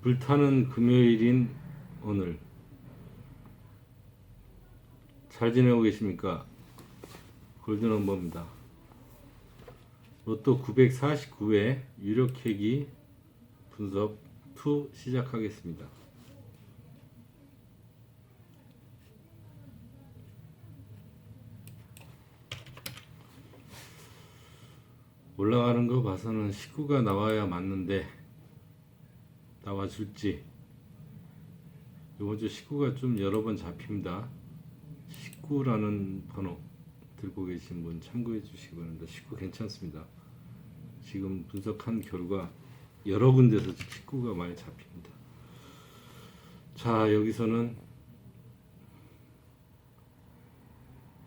불타는 금요일인 오늘 잘 지내고 계십니까? 골든넘버입니다. 로또 949회 유력회기 분석 2 시작하겠습니다. 올라가는 거 봐서는 식구가 나와야 맞는데 나와줄지 이번 주 식구가 좀 여러 번 잡힙니다. 식구라는 번호 들고 계신 분 참고해 주시기 바랍니다. 식구 괜찮습니다. 지금 분석한 결과 여러 군데서 식구가 많이 잡힙니다. 자 여기서는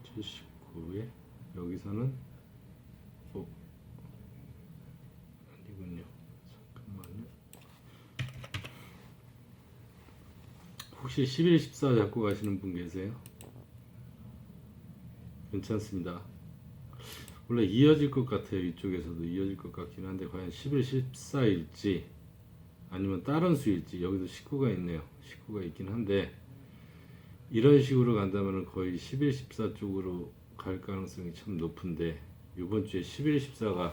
79에 여기서는 어 아니군요. 잠깐만요. 혹시 11, 14 잡고 가시는 분 계세요? 괜찮습니다. 원래 이어질 것 같아요. 이쪽에서도 이어질 것 같긴 한데 과연 11, 14일지 아니면 다른 수일지 여기도 19가 있네요. 19가 있긴 한데 이런 식으로 간다면 거의 11, 14 쪽으로 갈 가능성이 참 높은데 이번 주에 11, 14가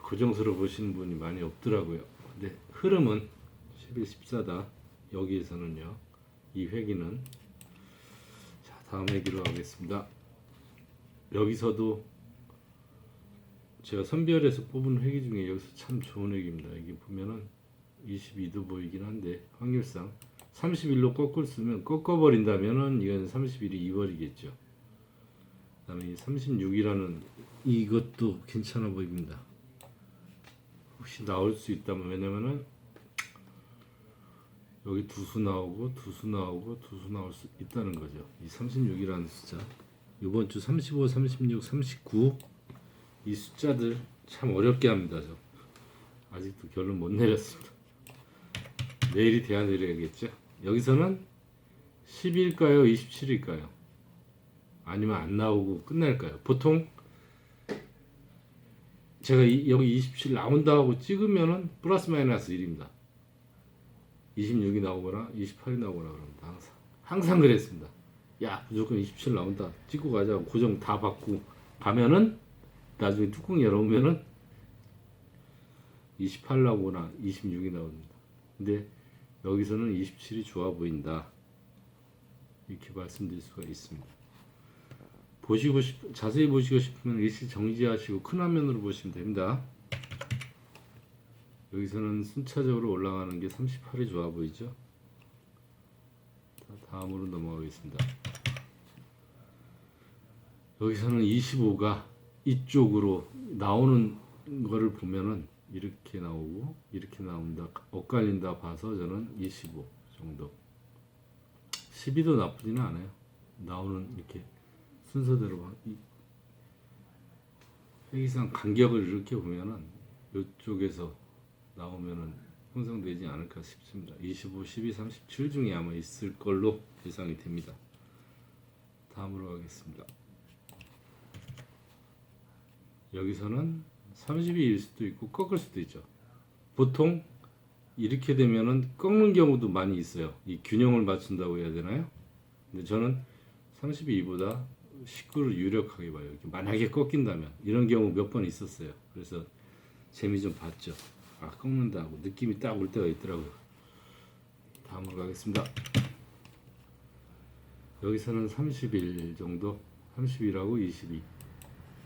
고정수로 보시는 분이 많이 없더라고요. 근데 흐름은 11, 14다. 여기에서는요. 이 회기는 자 다음 회기로 가겠습니다. 여기서도 제가 선별해서 뽑은 회기 중에 여기서 참 좋은 회기입니다. 여기 보면은 22도 보이긴 한데 확률상 31로 꺾을 쓰면 꺾어버린다면은 이건 31이 2월이겠죠. 그다음에 이 36이라는 이것도 괜찮아 보입니다. 혹시 나올 수 있다면 왜냐면은 여기 두 수 나오고 두 수 나오고 두 수 나올 수 있다는 거죠. 이 36이라는 숫자. 이번 주 35, 36, 39 이 숫자들 참 어렵게 합니다. 저 아직도 결론 못 내렸습니다. 내일이 돼야 내려야겠죠. 여기서는 10일까요, 27일까요? 아니면 안 나오고 끝날까요? 보통 제가 이, 여기 27 나온다 하고 찍으면은 플러스 마이너스 1입니다. 26이 나오거나 28이 나오거나 그럽니다. 항상 항상 그랬습니다. 야 무조건 27 나온다 찍고 가자 고정 다 받고 가면은 나중에 뚜껑 열어보면은 28 나오거나 26이 나옵니다. 근데 여기서는 27이 좋아 보인다 이렇게 말씀드릴 수가 있습니다. 보시고 싶 자세히 보시고 싶으면 일시 정지하시고 큰 화면으로 보시면 됩니다. 여기서는 순차적으로 올라가는 게 38이 좋아 보이죠? 자, 다음으로 넘어가겠습니다. 여기서는 25가 이쪽으로 나오는 거를 보면은 이렇게 나오고 이렇게 나온다 엇갈린다 봐서 저는 25 정도 12도 나쁘지는 않아요 나오는 이렇게 순서대로 회기상 간격을 이렇게 보면은 이쪽에서 나오면은 형성되지 않을까 싶습니다. 25, 12, 37 중에 아마 있을 걸로 예상이 됩니다. 다음으로 가겠습니다. 여기서는 32일 수도 있고 꺾을 수도 있죠. 보통 이렇게 되면은 꺾는 경우도 많이 있어요. 이 균형을 맞춘다고 해야 되나요? 근데 저는 32보다 19를 유력하게 봐요. 만약에 꺾인다면 이런 경우 몇 번 있었어요. 그래서 재미 좀 봤죠. 아 꺾는다고 느낌이 딱 올 때가 있더라고요. 다음으로 가겠습니다. 여기서는 30일 정도, 30일하고 22.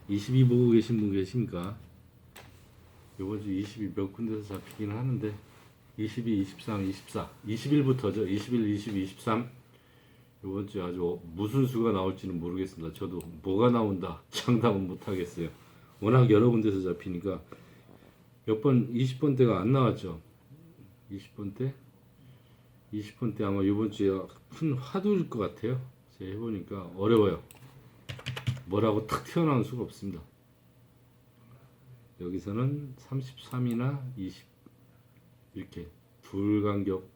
22 보고 계신 분 계십니까? 이번 주 20일 몇 군데서 잡히긴 하는데 22, 23, 24, 20일부터죠. 21, 22, 23. 이번 주에 아주 무슨 수가 나올지는 모르겠습니다. 저도 뭐가 나온다 장담은 못 하겠어요. 워낙 여러 군데서 잡히니까 몇 번 20번 대가 안 나왔죠. 20번 대 20번 대 아마 이번 주에 큰 화두일 것 같아요. 제가 해보니까 어려워요. 뭐라고 탁 튀어나온 수가 없습니다. 여기서는 33이나 20 이렇게 불간격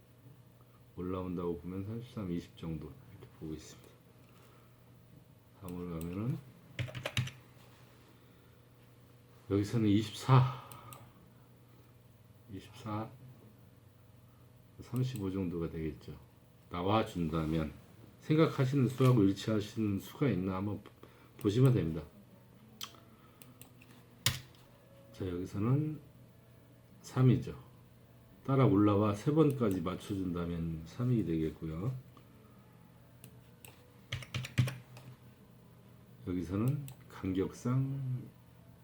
올라온다고 보면 33, 20 정도 이렇게 보고 있습니다. 다음으로 가면은 여기서는 24, 24 35 정도가 되겠죠. 나와 준다면 생각하시는 수하고 일치하시는 수가 있나 한번 보시면 됩니다. 자 여기서는 3이죠. 따라 올라와 세 번까지 맞춰준다면 3이 되겠고요. 여기서는 간격상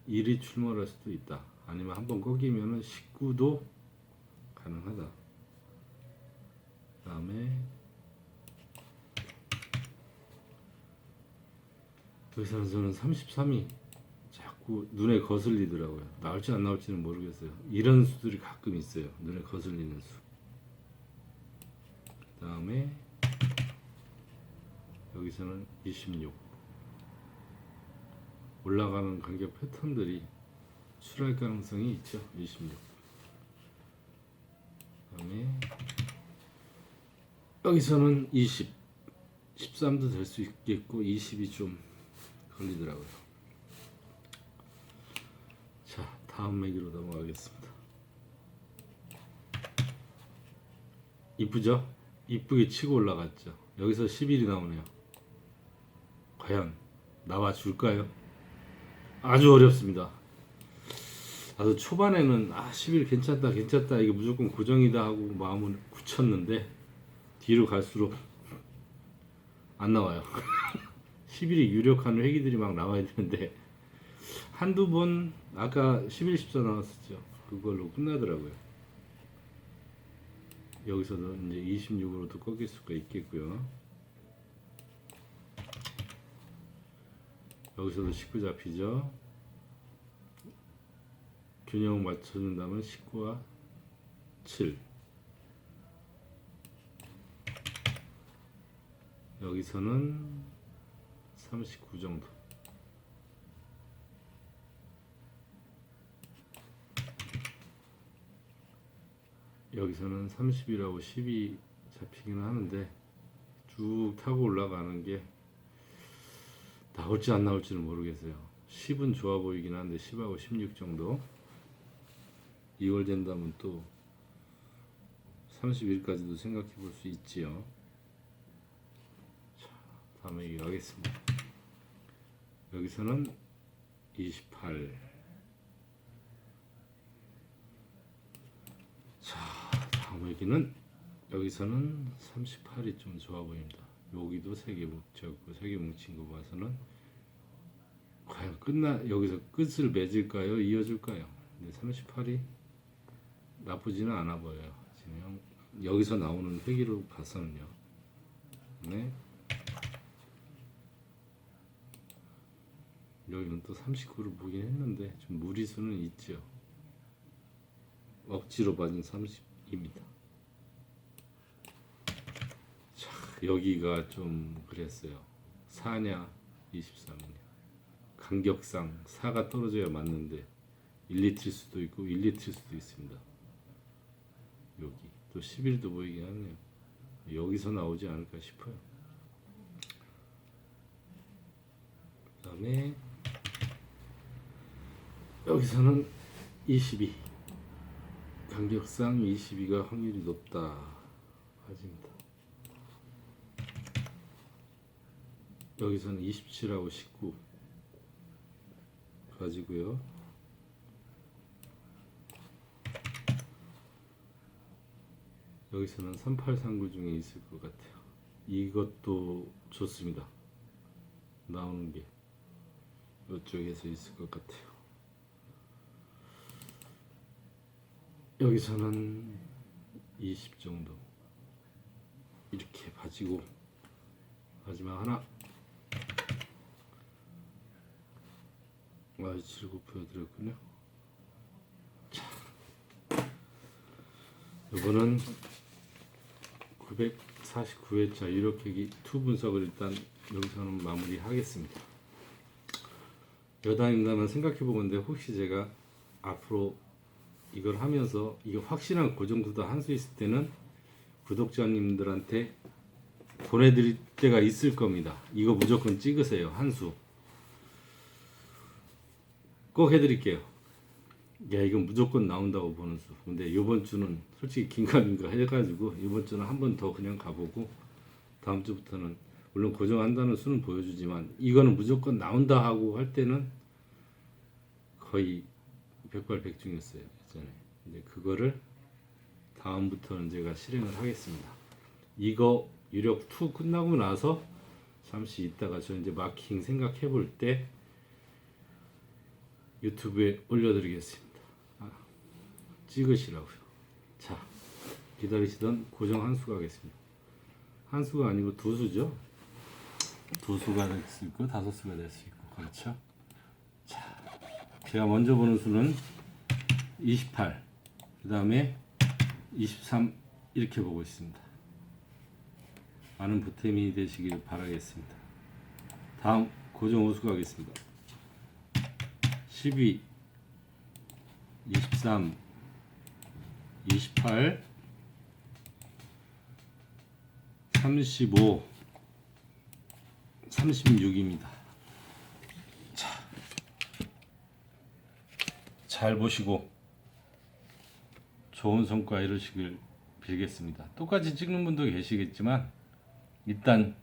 1이 출몰할 수도 있다. 아니면 한번 꺾이면은 19도 가능하다. 그다음에 여기서는 저는 33이 자꾸 눈에 거슬리더라고요. 나올지 안 나올지는 모르겠어요. 이런 수들이 가끔 있어요. 눈에 거슬리는 수. 그 다음에 여기서는 26. 올라가는 간격 패턴들이 출할 가능성이 있죠. 26. 그다음에 여기서는 20, 13도 될 수 있겠고 20이 좀 걸리더라고요. 자, 다음 매기로 넘어가겠습니다. 이쁘죠? 이쁘게 치고 올라갔죠. 여기서 11이 나오네요. 과연 나와 줄까요? 아주 어렵습니다. 나도 초반에는 아 11 괜찮다 괜찮다 이게 무조건 고정이다 하고 마음을 굳혔는데 뒤로 갈수록 안 나와요. 11이 유력한 회기들이 막 나와야 되는데 한두 번 아까 11, 14 나왔었죠. 그걸로 끝나더라고요. 여기서도 이제 26으로도 꺾일 수가 있겠고요. 여기서도 19 잡히죠. 균형 맞춰준다면 19와 7 여기서는 39 정도. 여기서는 30이라고 10이 잡히긴 하는데 쭉 타고 올라가는 게 나올지 안 나올지는 모르겠어요. 10은 좋아 보이긴 한데 10하고 16 정도. 2월 된다면 또 31까지도 생각해 볼 수 있지요 다음에 얘기하겠습니다. 여기서는 28. 자, 다음 얘기는 여기서는 38이 좀 좋아 보입니다. 여기도 세개 뭉쳤고 세개 뭉친 거 봐서는 과연 끝나 여기서 끝을 맺을까요? 이어줄까요? 근데 38이 나쁘지는 않아 보여요. 지금 여기서 나오는 회기로 봐서는요. 네. 여기는 또 39를 보긴 했는데 좀 무리수는 있죠. 억지로 빠진 30입니다. 자, 여기가 좀 그랬어요. 4냐 23냐. 간격상 4가 떨어져야 맞는데 1, 2일 수도 있고 1, 2일 수도 있습니다. 여기 또 11도 보이긴 하네요. 여기서 나오지 않을까 싶어요. 그 다음에 여기서는 22 간격상 22가 확률이 높다. 가집니다. 여기서는 27하고 19 가지고요. 여기서는 3839 중에 있을 것 같아요. 이것도 좋습니다. 나오는 게 이쪽에서 있을 것 같아요 여기서는 20 정도 이렇게 봐지고 마지막 하나. 아, 7곱 보여드렸군요. 자 이거는 949회차 이렇게 투 분석을 일단 여기서는 마무리 하겠습니다. 여담입니다만 생각해 보건데 혹시 제가 앞으로 이걸 하면서 이게 확실한 고정구도 한 수 있을 때는 구독자님들한테 보내드릴 때가 있을 겁니다. 이거 무조건 찍으세요. 한 수. 꼭 해드릴게요. 야 이건 무조건 나온다고 보는 수. 근데 이번 주는 솔직히 긴가민가 해가지고 이번 주는 한 번 더 그냥 가보고 다음 주부터는 물론 고정한다는 수는 보여주지만 이거는 무조건 나온다 하고 할 때는 거의 백발백중이었어요 예 전에. 근데 그거를 다음부터는 제가 실행을 하겠습니다. 이거 유력 2 끝나고 나서 잠시 있다가 저 이제 마킹 생각해 볼 때 유튜브에 올려드리겠습니다. 아, 찍으시라고요. 자, 기다리시던 고정 한수 가겠습니다. 한 수가 아니고 두 수죠. 두 수가 될 수 있고 다섯 수가 될 수 있고 그렇죠. 자, 제가 먼저 보는 수는 28, 그 다음에 23 이렇게 보고 있습니다. 많은 보탬이 되시길 바라겠습니다. 다음 고정 호수 가겠습니다. 12, 23, 28, 35, 36입니다. 자, 잘 보시고 좋은 성과 이루시길 빌겠습니다. 똑같이 찍는 분도 계시겠지만 일단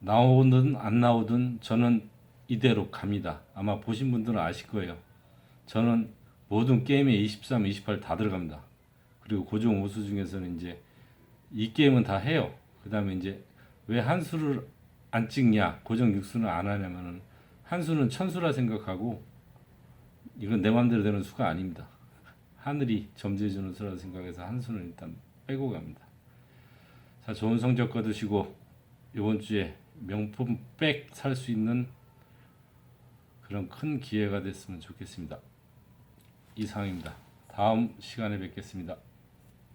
나오든 안 나오든 저는 이대로 갑니다. 아마 보신 분들은 아실 거예요. 저는 모든 게임에 23, 28 다 들어갑니다. 그리고 고정 오수 중에서는 이제 이 게임은 다 해요. 그 다음에 이제 왜 한 수를 안 찍냐, 고정 육수는 안 하냐면은 한 수는 천수라 생각하고 이건 내 마음대로 되는 수가 아닙니다. 하늘이 점지해 주는 수라 생각해서 한 수는 일단 빼고 갑니다. 자, 좋은 성적 거두시고 이번 주에 명품 백 살 수 있는 그런 큰 기회가 됐으면 좋겠습니다. 이상입니다. 다음 시간에 뵙겠습니다.